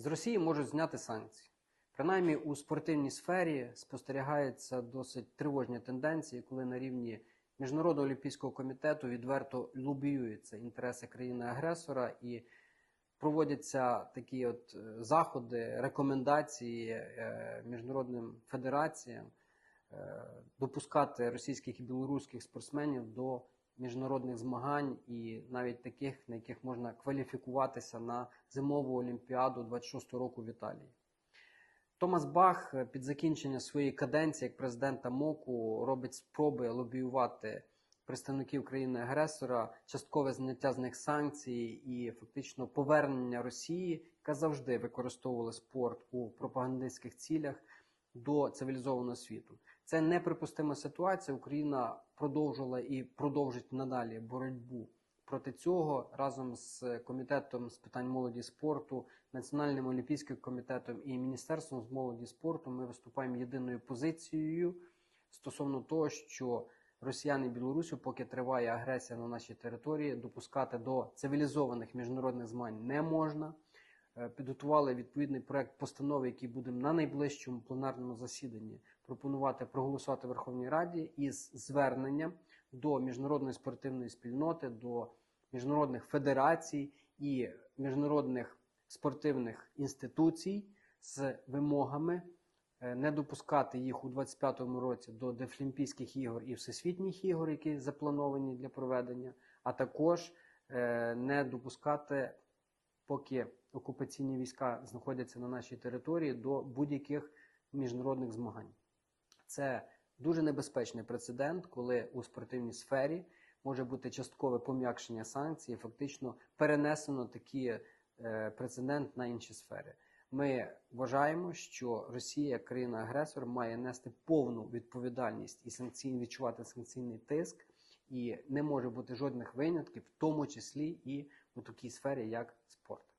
З Росії можуть зняти санкції. Принаймні у спортивній сфері спостерігаються досить тривожні тенденції, коли на рівні Міжнародного олімпійського комітету відверто лобіюються інтереси країни-агресора і проводяться такі от е, заходи, рекомендації е, міжнародним федераціям е, допускати російських і білоруських спортсменів до міжнародних змагань і навіть таких, на яких можна кваліфікуватися на зимову олімпіаду 26-го року в Італії. Томас Бах е, під закінчення своєї каденції як президента МОКу робить спроби лобіювати представників країни-агресора, часткове зняття з них санкцій і фактично повернення Росії, яка завжди використовувала спорт у пропагандистських цілях до цивілізованого світу. Це неприпустима ситуація. Україна продовжувала і продовжить надалі боротьбу проти цього разом з комітетом з питань молоді спорту, Національним олімпійським комітетом і Міністерством з молоді спорту. Ми виступаємо єдиною позицією стосовно того, що росіяни і білорусів, поки триває агресія на нашій території, допускати до цивілізованих міжнародних змагань не можна. Е, Підготували відповідний проект постанови, який будемо на найближчому пленарному засіданні пропонувати проголосувати Верховній Раді із зверненням до міжнародної спортивної спільноти, до міжнародних федерацій і міжнародних спортивних інституцій з вимогами е, не допускати їх у 25-му році до Дефлімпійських ігор і Всесвітніх ігор, які заплановані для проведення, а також е, не допускати, поки окупаційні війська знаходяться на нашій території, до будь-яких міжнародних змагань. Це дуже небезпечний прецедент, коли у спортивній сфері може бути часткове пом'якшення санкцій, фактично перенесено такий е, прецедент на інші сфери. Ми вважаємо, що Росія, як країна-агресор, має нести повну відповідальність і санкційні відчувати санкційний тиск, і не може бути жодних винятків, в тому числі і у такій сфері, як спорт.